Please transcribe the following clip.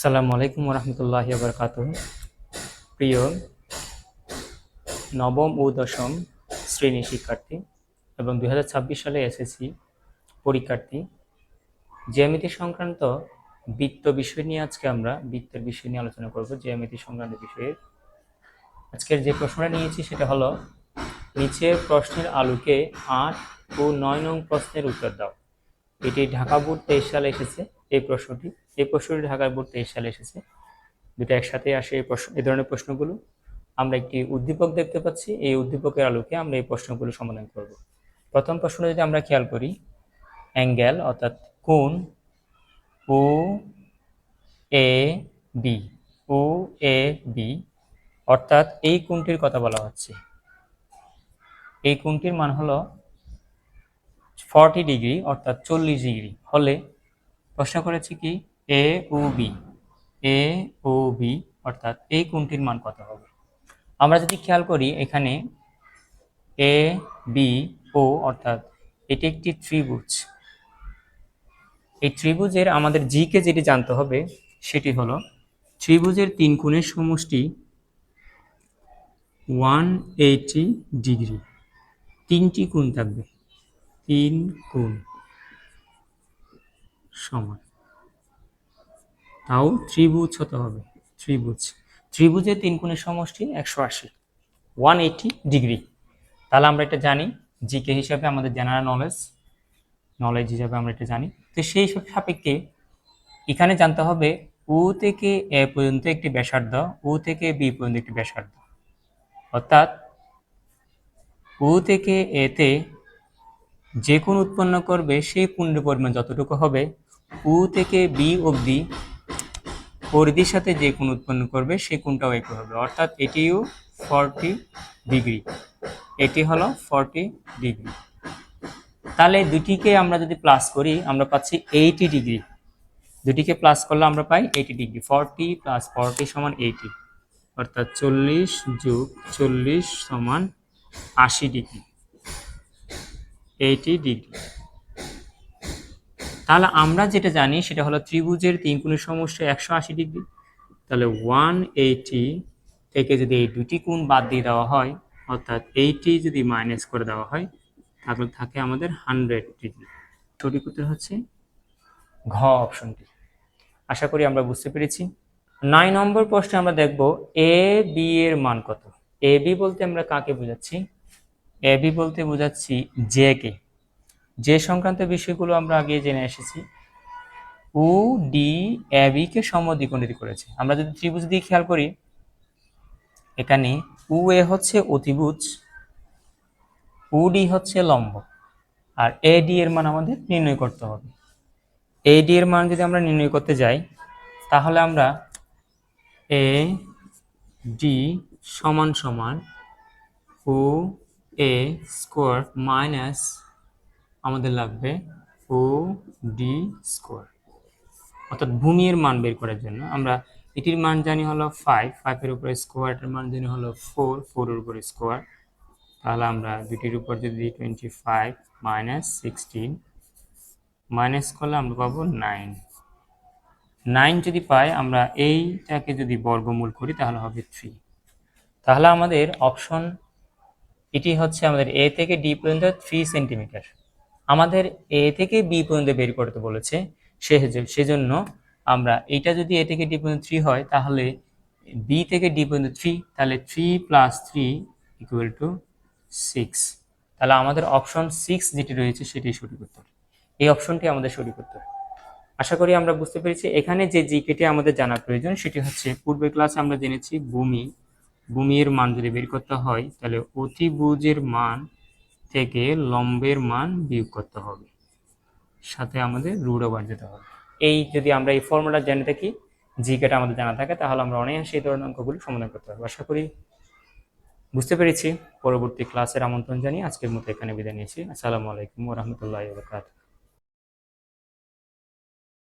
আসসালামু আলাইকুম রহমতুল্লাহ বরকাত প্রিয় নবম ও দশম শ্রেণি শিক্ষার্থী এবং দু হাজার ছাব্বিশ সালে এসএসসি পরীক্ষার্থী, জ্যামিতি সংক্রান্ত বৃত্ত বিষয় নিয়ে আজকে আমরা বৃত্তের বিষয় নিয়ে আলোচনা করব, জ্যামিতি সংক্রান্ত বিষয়ে আজকের যে প্রশ্নটা নিয়েছি সেটা হলো, নিচের প্রশ্নের আলোকে আট ও নয় নং প্রশ্নের উত্তর দাও। এটি ঢাকা বোর্ড তেইশ সালে এসেছে। এই প্রশ্নটি এই প্রশ্নটি ঢাকার বোর্ড তেইশ সালে এসেছে। দুটো একসাথে আসে এই প্রশ্ন, এই ধরনের প্রশ্নগুলো। আমরা একটি উদ্দীপক দেখতে পাচ্ছি, এই উদ্দীপকের আলোকে আমরা এই প্রশ্নগুলো সমাধান করব। প্রথম প্রশ্ন যদি আমরা খেয়াল করি, অ্যাঙ্গেল অর্থাৎ কোন ও A B, O A B, অর্থাৎ এই কোণটির কথা বলা হচ্ছে। এই কোণটির মান হলো ফর্টি ডিগ্রি, অর্থাৎ চল্লিশ ডিগ্রি। হলে প্রশ্ন করেছি কি? এ ও বি এ ও বি অর্থাৎ এই কোণটির মান কত হবে? আমরা যদি খেয়াল করি, এখানে এ বি ও অর্থাৎ এটি একটি ত্রিভুজ। এই ত্রিভুজের আমাদের জি কে যেটি জানতে হবে, সেটি হলো ত্রিভুজের তিন কোণের সমষ্টি ওয়ান এইটি ডিগ্রি তিনটি কোণ থাকবে। তিন কোণ। সমান তাও ত্রিভুজ হতে হবে, ত্রিভুজ। ত্রিভুজের তিন কোণের সমষ্টি একশো আশি ওয়ান এইটি ডিগ্রি তাহলে আমরা এটা জানি জিকে হিসাবে আমাদের জেনারেল নলেজ নলেজ হিসাবে আমরা এটা জানি। তো সেই সব সাপেক্ষে এখানে জানতে হবে ও থেকে এ পর্যন্ত একটি ব্যাসার্ধ ও থেকে বি পর্যন্ত একটি ব্যাসার্ধ। অর্থাৎ ও থেকে এতে যে কোণ উৎপন্ন করবে, সেই কোণের পরিমাণ যতটুকু হবে ও থেকে বি অবধি পরিধির সাথে যে কোণ উৎপন্ন করবে সেই কোণটাও একই হবে। অর্থাৎ এটিও ফর্টি ডিগ্রি এটি হলো ফর্টি ডিগ্রি তাহলে দুটিকে আমরা যদি প্লাস করি, আমরা পাচ্ছি এইটি ডিগ্রি দুটিকে প্লাস করলে আমরা পাই eighty degree forty plus forty সমান এইটি অর্থাৎ চল্লিশ যোগ চল্লিশ সমান আশি ডিগ্রি এইটি ডিগ্রি তাহলে আমরা যেটা জানি সেটা হলো ত্রিভুজের তিন কোণের সমষ্টি একশো আশি ডিগ্রি। তাহলে ওয়ান এইটি থেকে যদি এই দুটি কোণ বাদ দিয়ে দেওয়া হয়, অর্থাৎ এইটি যদি মাইনাস করে দেওয়া হয়, তাহলে থাকে আমাদের হান্ড্রেড ডিগ্রি সঠিক উত্তর হচ্ছে ঘ অপশনটি। আশা করি আমরা বুঝতে পেরেছি। নয় নম্বর প্রশ্নে আমরা দেখব এ বি এর মান কত? এ বি বলতে আমরা কাকে বোঝাচ্ছি? এ বি বলতে বোঝাচ্ছি জে কে। যে সংক্রান্ত বিষয়গুলো আমরা আগে জেনে এসেছি ও ডি কে সমদ্বিখণ্ডিত করেছে। আমরা যদি ত্রিভুজ দিয়ে খেয়াল করি, এখানে উ, এ হচ্ছে অতিভুজ ও ডি হচ্ছে লম্ব, আর এ, ডি এর মান আমাদের নির্ণয় করতে হবে। এ, ডি এর মান যদি আমরা নির্ণয় করতে যাই, তাহলে আমরা এ, ডি সমান সমান ও, এ স্কোয়ার মাইনাস আমাদের লাগবে ও ডি স্কোয়ার। অর্থাৎ ভূমির মান বের করার জন্য আমরা এটির মান জানি হলো ফাইভ ফাইভের উপরে স্কোয়ারটার মান জানি হলো ফোর ফোরের উপরে স্কোয়ার তাহলে আমরা দুটির উপর যদি twenty five minus sixteen minus করলে আমরা পাবো নাইন নাইন যদি পাই, আমরা এইটাকে যদি বর্গমূল করি, তাহলে হবে থ্রি তাহলে আমাদের অপশন এটি হচ্ছে আমাদের এ থেকে ডি পর্যন্ত থ্রি সেন্টিমিটার আমাদের এ থেকে বি পর্যন্ত বের করতে বলেছে সেজন্য আমরা এইটা যদি এ থেকে ডি পর্যন্ত থ্রি হয়, তাহলে বি থেকে ডি পর্যন্ত থ্রি তাহলে three plus three equal to six তাহলে আমাদের অপশন সিক্স যেটি রয়েছে, সেটি সঠিক উত্তর। এই অপশনটি আমাদের সঠিক উত্তর। আশা করি আমরা বুঝতে পেরেছি। এখানে যে জিকেটি আমাদের জানা প্রয়োজন, সেটি হচ্ছে পূর্বের ক্লাসে আমরা জেনেছি ভূমি। ভূমির মান যদি বের করতে হয়, তাহলে অতিভুজের মান থেকে লম্বের মান বিয়োগ করতে হবে। সাথে আমাদের রুট ওভার যেতে হবে। এই যদি আমরা এই ফর্মুলা জেনে থাকি জিকেটা আমাদের জানা থাকে, তাহলে আমরা অনায়াসে এই ধরনের অঙ্কগুলো সমাধান করতে পারব। আশা করি বুঝতে পেরেছি। পরবর্তী ক্লাসের আমন্ত্রণ জানিয়ে আজকের মতো এখানে বিদায় নিয়েছি। আসসালামু আলাইকুম রহমতুল্লাহ বরকাত